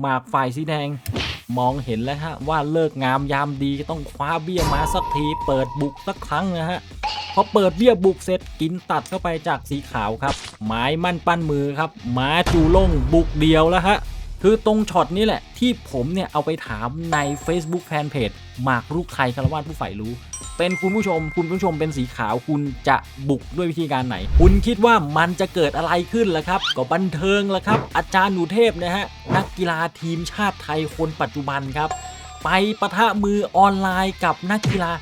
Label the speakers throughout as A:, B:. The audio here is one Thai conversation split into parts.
A: หมากฝ่ายสีแดง มองเห็นแล้วฮะว่าเลิกงามยามดีต้องคว้าเบี้ยมาสักทีเปิดบุกสักครั้งนะฮะพอเปิดเบี้ยบุกเสร็จกินตัดเข้าไปจากสีขาวครับ ไม้มั่นปั้นมือครับหมาจูล่งบุกเดียวแล้วฮะคือตรงช็อตนี้แหละที่ผมเนี่ยเอาไปถามใน Facebook Fanpage หมากรุกไทยคารวาสผู้ใฝ่รู้ เป็นคุณผู้ชม คุณผู้ชมเป็นสีขาวคุณจะบุกด้วยวิธีการไหน คุณคิดว่ามันจะเกิดอะไรขึ้นล่ะครับ ก็บันเทิงล่ะครับ อาจารย์หนูเทพนะฮะนักกีฬาทีมชาติไทยคนปัจจุบันครับ ไปประทะมือออนไลน์กับนักกีฬา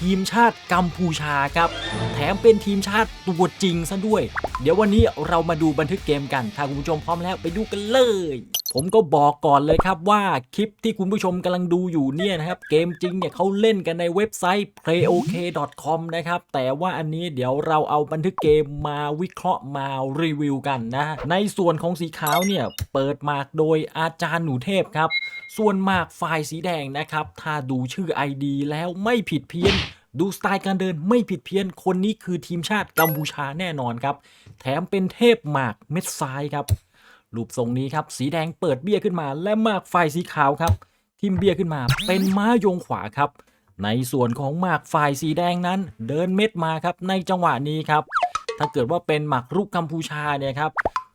A: ทีมชาติกัมพูชาครับ แถมเป็นทีมชาติตัวจริงซะด้วย เดี๋ยววันนี้เรามาดูบันทึกเกมกัน ถ้าคุณผู้ชมพร้อมแล้วไปดูกันเลย ผมก็บอกก่อนเลยครับว่าคลิปที่คุณผู้ชมกำลังดูอยู่เนี่ยนะครับ เกมจริงเนี่ยเขาเล่นกันในเว็บไซต์ playok.com นะครับ แต่ว่าอันนี้เดี๋ยวเราเอาบันทึกเกมมาวิเคราะห์มารีวิวกันนะ ในส่วนของสีขาวเนี่ย เปิดมากโดยอาจารย์หนูเทพครับ ส่วนมากฝ่ายสีแดงนะครับ ถ้าดูชื่อ ID แล้วไม่ผิดเพี้ยนดูสไตล์การเดินไม่ผิดเพี้ยน คนนี้คือทีมชาติกัมพูชาแน่นอนครับ แถมเป็นเทพหมากเม็ดซ้ายครับ รูปทรงนี้ครับ สีแดงเปิดเบี้ยขึ้นมาและหมากฝ่ายสีขาวครับ ทิมเบี้ยขึ้นมาเป็นม้ายงขวาครับ ในส่วนของหมากฝ่ายสีแดงนั้น เดินเม็ดมาครับในจังหวะนี้ครับ ถ้าเกิดว่าเป็นหมากรุกกัมพูชาเนี่ยครับ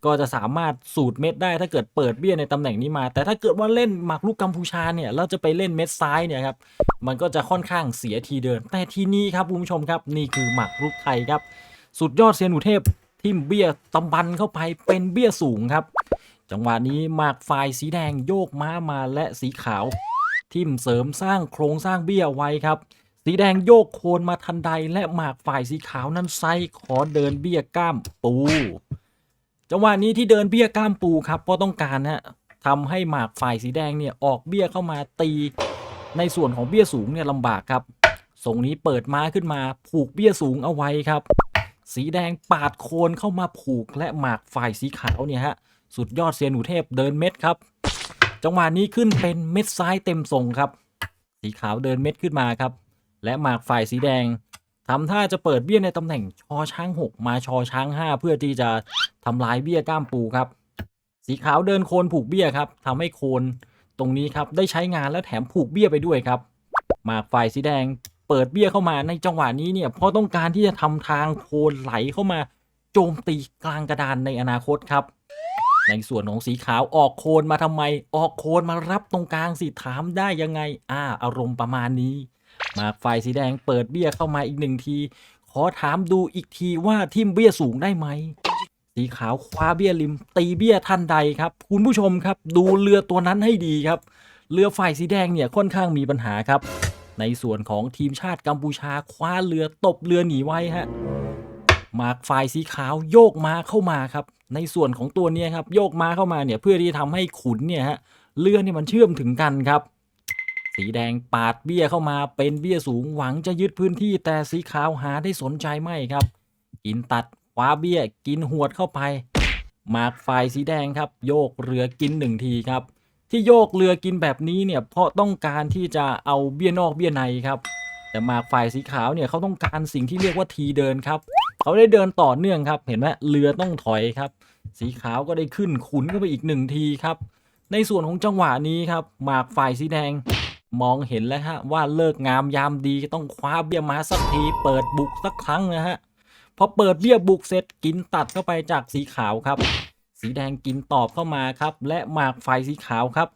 A: ก็จะสามารถสูตรเม็ดได้ถ้าเกิดเปิดเบี้ยในตำแหน่งนี้มา แต่ถ้าเกิดว่าเล่นหมากรุกกัมพูชาเนี่ยเราจะไปเล่นเม็ดซ้ายเนี่ยครับมันก็จะค่อนข้างเสียทีเดิน แต่ทีนี้ครับคุณผู้ชมครับ นี่คือหมากรุกไทยครับ สุดยอดเซียนหนูเทพ ทิ่มเบี้ยตำบันเข้าไปเป็นเบี้ยสูงครับ จังหวะนี้หมากฝ่ายสีแดงโยกม้ามาและสีขาว ทิ่มเสริมสร้างโครงสร้างเบี้ยไว้ครับ สีแดงโยกโคนมาทันใดและหมากฝ่ายสีขาวนั้นไซขอเดินเบี้ยก้ามปู จังหวะนี้ที่เดินเบี้ยก้ามปูครับเพราะต้องการฮะทำให้หมากฝ่ายสีแดงเนี่ยออกเบี้ยเข้ามาตีในส่วนของเบี้ยสูงเนี่ยลำบากครับทรงนี้เปิดม้าขึ้นมาผูกเบี้ยสูงเอาไว้ครับ สีแดงปาดโคนเข้ามาผูกและหมากฝ่ายสีขาวเนี่ยฮะ สุดยอดเซียนหนูเทพเดินเม็ดครับ จังหวะนี้ขึ้นเป็นเม็ดซ้ายเต็มทรงครับ สีขาวเดินเม็ดขึ้นมาครับ และหมากฝ่ายสีแดงทำท่าจะเปิดเบี้ยในตำแหน่งชอช้าง 6 มาชอช้าง 5 เพื่อที่จะทำลายเบี้ยก้ามปูครับ สีขาวเดินโคนผูกเบี้ยครับทำให้โคนตรงนี้ครับได้ใช้งานและแถมผูกเบี้ยไปด้วยครับ หมากฝ่ายสีแดง เปิดเบี้ยเข้ามาในจังหวะนี้เนี่ยเพราะต้องการที่จะทำทางโคนไหลเข้ามาโจมตีกลางกระดานในอนาคตครับ ในส่วนของสีขาวออกโคนมาทำไม ออกโคนมารับตรงกลางสิถามได้ยังไงอ่าอารมณ์ประมาณนี้ มากฝ่ายสีแดงเปิดเบี้ยเข้ามาอีกหนึ่งที ขอถามดูอีกทีว่าทิมเบี้ยสูงได้ไหมสีขาวคว้าเบี้ยริม ตีเบี้ยทันใดครับ คุณผู้ชมครับ ดูเรือตัวนั้นให้ดีครับ เรือฝ่ายสีแดงเนี่ยค่อนข้างมีปัญหาครับ ในส่วนของทีมชาติกัมพูชาคว้าเรือตบเรือหนีไว้ฮะมากฝ่ายสีขาวโยกมาเข้ามาครับ ในส่วนของตัวนี้ครับโยกมาเข้ามาเนี่ยเพื่อที่จะทำให้ขุนเนี่ยฮะเรือนี่มันเชื่อมถึงกันครับ สีแดงปาดเบี้ยเข้ามาเป็นเบี้ยสูงหวังจะยึดพื้นที่แต่สีขาวหาได้สนใจไม่ครับ กินตัดคว้าเบี้ยกินหวดเข้าไป มากฝ่ายสีแดงครับ โยกเรือกินหนึ่งทีครับ ที่โยกเรือกินแบบนี้เนี่ยเพราะต้องการที่จะเอาเบี้ยนอกเบี้ยในครับ แต่หมากฝ่ายสีขาวเนี่ยเขาต้องการสิ่งที่เรียกว่าทีเดินครับเขาได้เดินต่อเนื่องครับ เห็นไหมเรือต้องถอยครับ สีขาวก็ได้ขึ้นขุนเข้าไปอีกหนึ่งทีครับ ในส่วนของจังหวะนี้ครับหมากฝ่ายสีแดงมองเห็นแล้วฮะว่าเลิกงามยามดีต้องคว้าเบี้ยมาสักที เปิดบุกสักครั้งนะฮะพอเปิดเบี้ยบุกเสร็จกินตัดเข้าไปจากสีขาวครับ สีแดงกินตอบเข้ามาครับ และหมากฝ่ายสีขาวครับ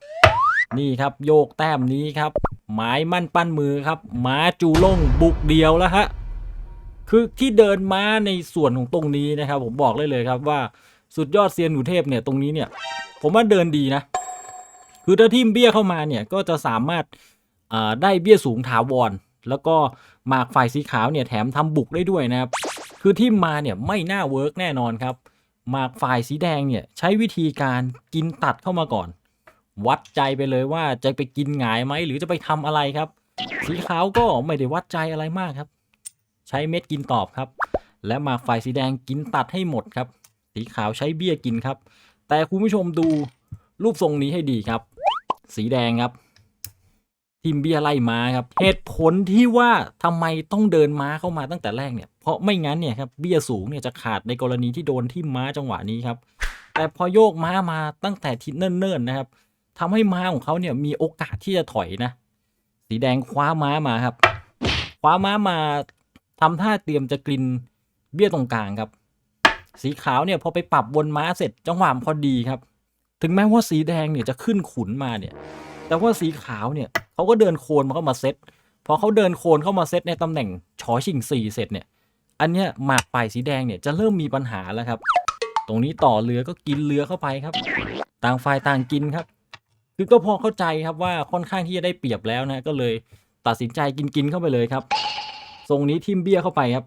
A: นี่ครับโยกแต้มนี้ครับ หมายมั่นปั้นมือครับม้าจูล่งบุกเดียวแล้วฮะคือที่เดินม้าในส่วนของตรงนี้นะครับ ผมบอกเลยเลยครับว่าสุดยอดเซียนหนูเทพเนี่ยตรงนี้เนี่ย ผมว่าเดินดีนะ คือถ้าทิมเบี้ยเข้ามาเนี่ยก็จะสามารถอ่าได้เบี้ยสูงถาวร แล้วก็หมากฝ่ายสีขาวเนี่ยแถมทำบุกได้ด้วยนะครับ คือทิมมาเนี่ยไม่น่าเวิร์กแน่นอนครับ หมากฝ่ายสีแดงเนี่ยใช้วิธีการกินตัดเข้ามาก่อน วัดใจไปเลยว่าจะไปกินหงายไหมหรือจะไปทำอะไรครับ สีขาวก็ไม่ได้วัดใจอะไรมากครับ ใช้เม็ดกินตอบครับ และหมากฝ่ายสีแดงกินตัดให้หมดครับ สีขาวใช้เบี้ยกินครับ แต่คุณผู้ชมดูรูปทรงนี้ให้ดีครับ สีแดงครับ ทีมเบียไล่ม้าครับเหตุผลที่ว่าทำไมต้องเดินม้าเข้ามาตั้งแต่แรกเนี่ยเพราะไม่งั้นเนี่ยครับเบี้ยสูงเนี่ยจะขาดในกรณีที่โดนที่ม้าจังหวะนี้ครับแต่พอโยกม้ามาตั้งแต่ทิศเนิ่นๆนะครับทำให้ม้าของเขาเนี่ยมีโอกาสที่จะถอยนะ สีแดงคว้าม้ามาครับ คว้าม้ามาทำท่าเตรียมจะกลินเบี้ยตรงกลางครับ สีขาวเนี่ยพอไปปรับบนม้าเสร็จจังหวะพอดีครับ ถึงแม้ว่าสีแดงเนี่ยจะขึ้นขุนมาเนี่ย แต่ว่าสีขาวเนี่ย เขาก็เดินโคนมาเข้ามาเซตพอเขาเดินโคนเข้ามาเซตในตำแหน่งชอชิงสี่เสร็จเนี่ยอันเนี้ยหมากฝ่ายสีแดงเนี่ยจะเริ่มมีปัญหาแล้วครับ ตรงนี้ต่อเรือก็กินเรือเข้าไปครับ ต่างฝ่ายต่างกินครับ คือก็พอเข้าใจครับว่าค่อนข้างที่จะได้เปรียบแล้วนะก็เลยตัดสินใจกินกินเข้าไปเลยครับ ทรงนี้ทิมเบี้ยเข้าไปครับ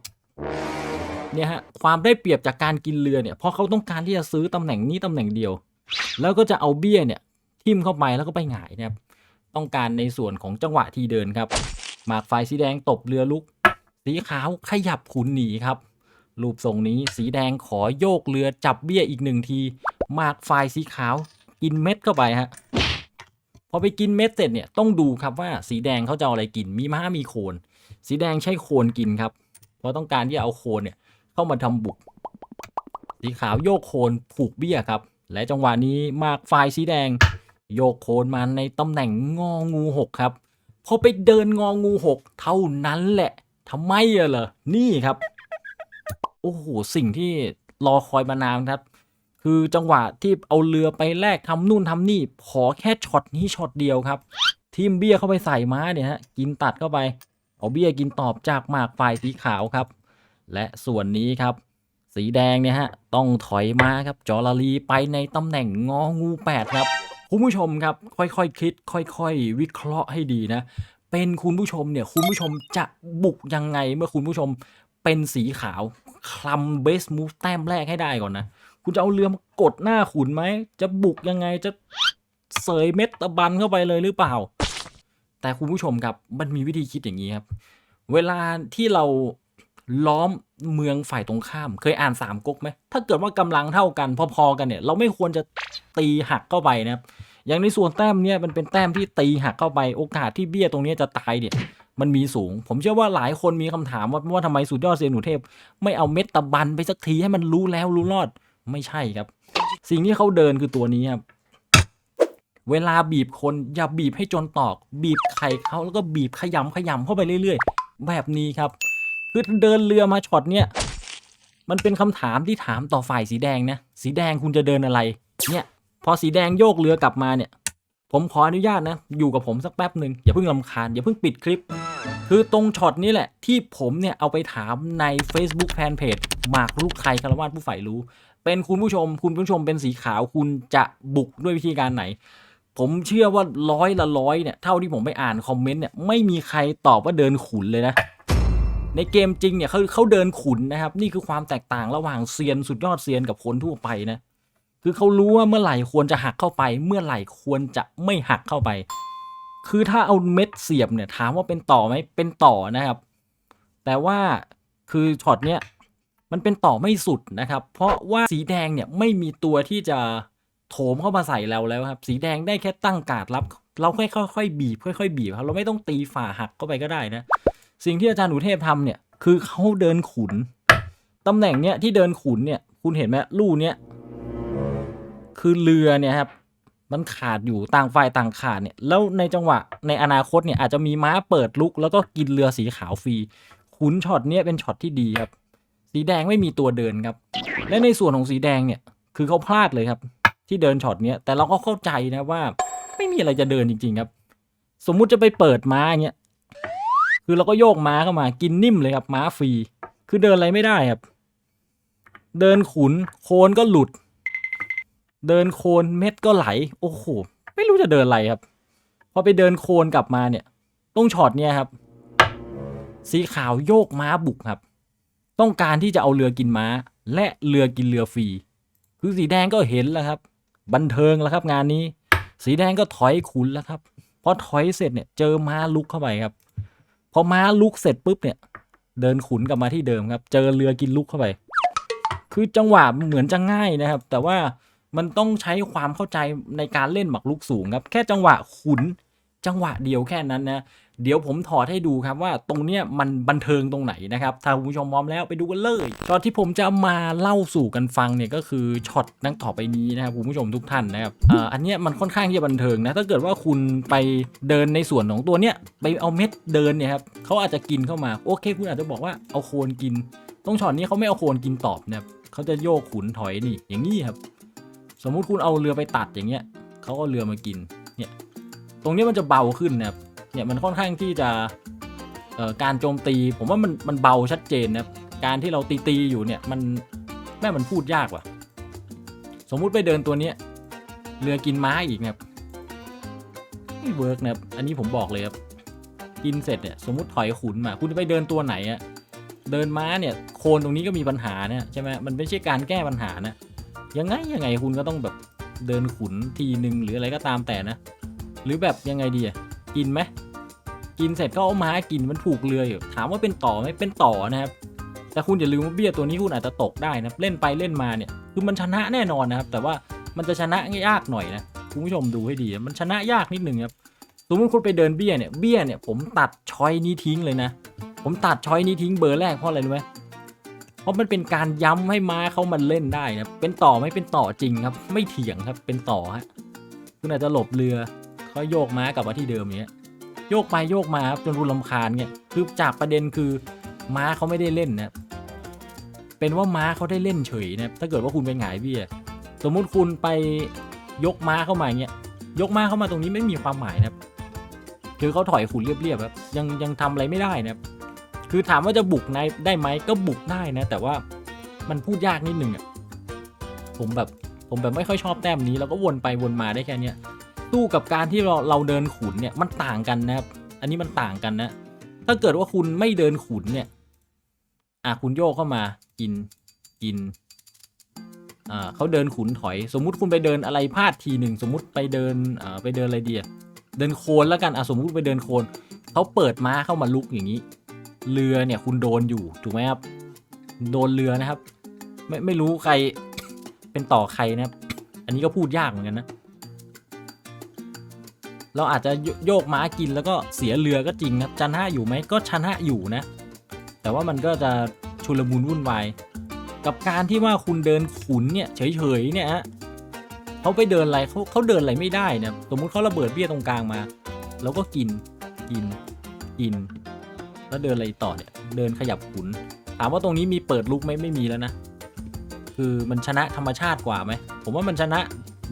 A: เนี่ยฮะความได้เปรียบจากการกินเรือเนี่ยเพราะเขาต้องการที่จะซื้อตำแหน่งนี้ตำแหน่งเดียว แล้วก็จะเอาเบี้ยเนี่ยทิมเข้าไปแล้วก็ไปหงายนะครับ ต้องการในส่วนของจังหวะที่เดินครับ หมากฝ่ายสีแดงตบเรือลุก สีขาวขยับขุนหนีครับรูปทรงนี้สีแดงขอโยกเรือจับเบี้ยอีกหนึ่งทีหมากฝ่ายสีขาวกินเม็ดเข้าไปฮะพอไปกินเม็ดเสร็จเนี่ยต้องดูครับว่าสีแดงเขาจะเอาอะไรกินมีม้ามีโคน สีแดงใช้โคนกินครับ เพราะต้องการที่จะเอาโคนเนี่ยเข้ามาทำบุก สีขาวโยกโคนผูกเบี้ยครับ และจังหวะนี้หมากฝ่ายสีแดง โยกโคนมาในตำแหน่งงองูหกครับ พอไปเดินงองูหกเท่านั้นแหละทำไมอะเหรอนี่ครับ โอ้โหสิ่งที่รอคอยมานานครับ คือจังหวะที่เอาเรือไปแลกทำนู่นทำนี่ขอแค่ช็อตนี้ช็อตเดียวครับทีมเบี้ยเข้าไปใส่ม้าเนี่ยฮะกินตัดเข้าไปเอาเบี้ยกินตอบจากหมากฝ่ายสีขาวครับ และส่วนนี้ครับ สีแดงเนี่ยฮะต้องถอยมาครับจอร์ลีไปในตำแหน่งงองูแปดครับ คุณผู้ชมครับ ค่อยๆคคิด ค่อย ๆ วิเคราะห์ให้ดีนะ เป็นคุณผู้ชมเนี่ยคุณผู้ชมจะบุกยังไงเมื่อคุณผู้ชมเป็นสีขาวคลำเบสมูฟแต้มแรกให้ได้ก่อนนะ คุณจะเอาเรือมากดหน้าขุนไหม จะบุกยังไงจะเสยเม็ดตะบันเข้าไปเลยหรือเปล่า แต่คุณผู้ชมครับมันมีวิธีคิดอย่างนี้ครับ เวลาที่เรา ล้อมเมืองฝ่ายตรงข้าม เคยอ่านสามก๊กไหมถ้าเกิดว่ากำลังเท่ากันพอๆกันเนี่ย เราไม่ควรจะตีหักเข้าไปนะครับ อย่างในส่วนแต้มเนี่ยมันเป็นแต้มที่ตีหักเข้าไปโอกาสที่เบี้ยตรงนี้จะตายเนี่ยมันมีสูง ผมเชื่อว่าหลายคนมีคำถามว่าว่าทำไมสุดยอดเซียนหนูเทพ ไม่เอาเม็ดตะบันไปสักทีให้มันรู้แล้วรู้รอดไม่ใช่ครับ สิ่งที่เขาเดินคือตัวนี้ครับเวลาบีบคนอย่าบีบให้จนตอก บีบไข่เขาแล้วก็บีบขยำขยำเข้าไปเรื่อย ๆ แบบนี้ครับ คือเดินเรือมาช็อตเนี่ยมันเป็นคำถามที่ถามต่อฝ่ายสีแดงนะ สีแดงคุณจะเดินอะไร เนี่ย พอสีแดงโยกเรือกลับมาเนี่ย ผมขออนุญาตนะ อยู่กับผมสักแป๊บหนึ่งอย่าเพิ่งลำคาญอย่าเพิ่งปิดคลิป คือตรงช็อตนี้แหละ ที่ผมเนี่ยเอาไปถามใน Facebook Fanpage หมากลูกไทยคารวาสผู้ใฝ่รู้ เป็นคุณผู้ชม คุณผู้ชมเป็นสีขาวคุณจะบุกด้วยวิธีการไหน ผมเชื่อว่าร้อยละร้อยเนี่ยเท่าที่ผมไปอ่านคอมเมนต์เนี่ยไม่มีใครตอบว่าเดินขุนเลยนะ ในเกมจริงเนี่ยเขาเขาเดินขุนนะครับ นี่คือความแตกต่างระหว่างเซียนสุดยอดเซียนกับคนทั่วไปนะคือเขารู้ว่าเมื่อไหร่ควรจะหักเข้าไป เมื่อไหร่ควรจะไม่หักเข้าไป คือถ้าเอาเม็ดเสียบเนี่ยถามว่าเป็นต่อไหมเป็นต่อนะครับ แต่ว่าคือช็อตเนี้ยมันเป็นต่อไม่สุดนะครับ เพราะว่าสีแดงเนี่ยไม่มีตัวที่จะโถมเข้ามาใส่เราแล้วครับ สีแดงได้แค่ตั้งการดรับ เราค่อยๆค่อยๆบีบค่อยๆบีบครับเราไม่ต้องตีฝ่าหักเข้าไปก็ได้นะ สิ่งที่อาจารย์หนูเทพทำเนี่ยคือเขาเดินขุนตำแหน่งเนี้ยที่เดินขุนเนี่ยคุณเห็นไหมลู่เนี้ยคือเรือเนี่ยครับมันขาดอยู่ต่างฝ่ายต่างขาดเนี่ยแล้วในจังหวะในอนาคตเนี่ยอาจจะมีม้าเปิดลุก แล้วก็กินเรือสีขาวฟรีขุนช็อตเนี่ยเป็นช็อตที่ดีครับ สีแดงไม่มีตัวเดินครับ และในส่วนของสีแดงเนี่ยคือเขาพลาดเลยครับ ที่เดินช็อตเนี้ยแต่เราก็เข้าใจนะว่า ไม่มีอะไรจะเดินจริง ๆ ครับ สมมุติจะไปเปิดม้าเงี้ย คือเราก็โยกม้าเข้ามากินนิ่มเลยครับม้าฟรี คือเดินอะไรไม่ได้ครับ เดินขุนโคนก็หลุด เดินโคนเม็ดก็ไหล โอ้โหไม่รู้จะเดินอะไรครับ พอไปเดินโคนกลับมาเนี่ยต้องช็อตเนี่ยครับ สีขาวโยกม้าบุกครับ ต้องการที่จะเอาเรือกินม้า และเรือกินเรือฟรี คือสีแดงก็เห็นแล้วครับ บันเทิงแล้วครับ งานนี้ สีแดงก็ถอยขุนแล้วครับพอถอยเสร็จเนี่ยเจอม้าลุกเข้าไปครับ พอม้าลุกเสร็จปุ๊บเนี่ย เดินขุนกลับมาที่เดิมครับ เจอเรือกินลุกเข้าไป คือจังหวะเหมือนจะง่ายนะครับ แต่ว่ามันต้องใช้ความเข้าใจในการเล่นหมากลุกสูงครับ แค่จังหวะขุน จังหวะเดียวแค่นั้นนะเดี๋ยวผมถอดให้ดูครับว่าตรงเนี้ยมันบันเทิงตรงไหนนะครับถ้าคุณผู้ชมพร้อมแล้วไปดูกันเลยช็อตที่ผมจะมาเล่าสู่กันฟังเนี่ยก็คือช็อตดังต่อไปนี้นะครับคุณผู้ชมทุกท่านนะครับอ่าอันเนี้ยมันค่อนข้างที่จะบันเทิงนะถ้าเกิดว่าคุณไปเดินในส่วนของตัวเนี้ยไปเอาเม็ดเดินเนี่ยครับเขาอาจจะกินเข้ามาโอเค คุณอาจจะบอกว่าเอาโคนกินตรงช็อตนี้เขาไม่เอาโคนกินตอบนะครับเขาจะโยกขุนถอยนี่อย่างนี้ครับ สมมุติคุณเอาเรือไปตัดอย่างเงี้ยเขาก็เรือมากินเนี่ย ตรงนี้มันจะเบาขึ้นนะครับเนี่ยมันค่อนข้างที่จะการโจมตี ผมว่ามันมันเบาชัดเจนนะครับการที่เราตีตีอยู่เนี่ยมันแม่มันพูดยากว่ะ สมมุติไปเดินตัวเนี้ยเรือกินม้าอีกนะครับไม่เวิร์กนะครับอันนี้ผมบอกเลยครับกินเสร็จเนี่ยสมมติถอยขุนมา คุณจะไปเดินตัวไหนอะเดินม้าเนี่ยโคนตรงนี้ก็มีปัญหาเนี่ยใช่ไหมมันไม่ใช่การแก้ปัญหานะยังไงยังไงคุณก็ต้องแบบเดินขุนทีหนึ่งหรืออะไรก็ตามแต่นะ หรือแบบยังไงดีอะกินไหมกินเสร็จก็เอามากินมันผูกเรืออยู่ถามว่าเป็นต่อไหมเป็นต่อนะครับ แต่คุณอย่าลืมว่าเบี้ยตัวนี้คุณอาจจะตกได้นะเล่นไปเล่นมาเนี่ยคือมันชนะแน่นอนนะครับ แต่ว่ามันจะชนะยากหน่อยนะคุณผู้ชมดูให้ดีนะมันชนะยากนิดนึงครับสมมติคุณไปเดินเบี้ยเนี่ยเบี้ยเนี่ยผมตัดชอยนี้ทิ้งเลยนะ ผมตัดชอยนี้ทิ้งเบอร์แรกเพราะอะไรรู้ไหมเพราะมันเป็นการย้ำให้ม้าเขามันเล่นได้นะเป็นต่อไม่เป็นต่อจริงครับ ไม่เถียงครับเป็นต่อฮะคุณอาจจะหลบเรือ เขาโยกม้ากลับมาที่เดิมอย่างเงี้ยโยกไปโยกมาครับจนรุนลำคาญเงี้ยคือจากประเด็นคือม้าเขาไม่ได้เล่นนะเป็นว่าม้าเขาได้เล่นเฉยนะถ้าเกิดว่าคุณไปหงายเบี้ยสมมุติคุณไปยกม้าเข้ามาเงี้ยยกม้าเข้ามาตรงนี้ไม่มีความหมายนะคือเขาถอยขุนเรียบๆครับยังยังทำอะไรไม่ได้นะคือถามว่าจะบุกในได้ไหมก็บุกได้นะ แต่ว่ามันพูดยากนิดนึงอะผมแบบผมแบบไม่ค่อยชอบแต้มนี้แล้วก็วนไปวนมาได้แค่เนี้ย สู้กับการที่เราเราเดินขุนเนี่ยมันต่างกันนะครับ อันนี้มันต่างกันนะ ถ้าเกิดว่าคุณไม่เดินขุนเนี่ย อะคุณโยกเข้ามากินกิน อ่าเขาเดินขุนถอย สมมุติคุณไปเดินอะไรพลาดทีหนึ่งสมมุติไปเดินอ่าไปเดินอะไรเดีอะเดินโคนแล้วกันอะสมมุติไปเดินโคนเขาเปิดม้าเข้ามาลุกอย่างนี้ เรือเนี่ยคุณโดนอยู่ถูกไหมครับโดนเรือนะครับ ไม่ไม่รู้ใครเป็นต่อใครนะครับ อันนี้ก็พูดยากเหมือนกันนะ เราอาจจะโยกม้ากินแล้วก็เสียเรือก็จริงนะครับชนะอยู่ไหมก็ชันะอยู่นะ แต่ว่ามันก็จะชุลมุนวุ่นวายกับการที่ว่าคุณเดินขุนเนี่ยเฉยๆเนี่ยฮะเขาไปเดินอะไรเขาเขาเดินอะไรไม่ได้นะสมมุติเขาระเบิดเบี้ยตรงกลางมาแล้วก็กินกินกิน แล้วเดินอะไรต่อเนี่ยเดินขยับขุน ถามว่าตรงนี้มีเปิดลุกไหมไม่มีแล้วนะคือมันชนะธรรมชาติกว่าไหมผมว่ามันชนะ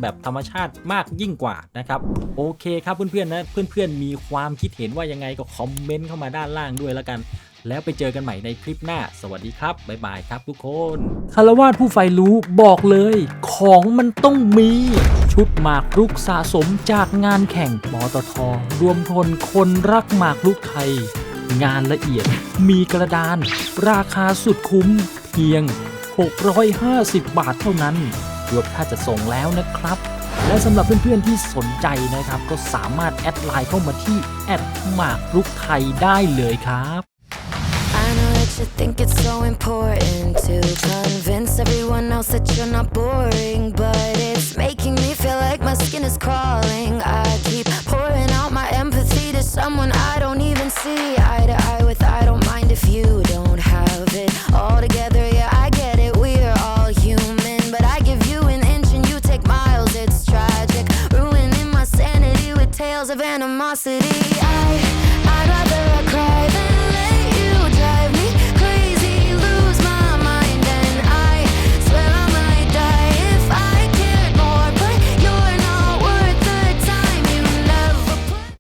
A: แบบธรรมชาติมากยิ่งกว่านะครับโอเคครับเพื่อนๆนะเพื่อนๆมีความคิดเห็นว่ายังไงก็คอมเมนต์เข้ามาด้านล่างด้วยแล้วกันแล้วไปเจอกันใหม่ในคลิปหน้า สวัสดีครับ บ๊ายบายครับทุกคนคารวาสผู้ใฝ่รู้บอกเลย ของมันต้องมี ชุดหมากรุกสะสมจากงานแข่งปตทรวมพลคนรักหมากรุกไทย งานละเอียด มีกระดาน ราคาสุดคุ้ม เพียง 650 บาทเท่านั้น รวมค่าจะส่งแล้วนะครับ และสำหรับเพื่อนๆที่สนใจนะครับ ก็สามารถแอดไลน์เข้ามาที่แอดหมากรุกไทยได้เลยครับ
B: I know that you think it's so important to convince everyone else that you're not boring, but it's making me feel like my skin is crawling. I keep pouring out my empathy to someone I don't even see eye to eye with. I don't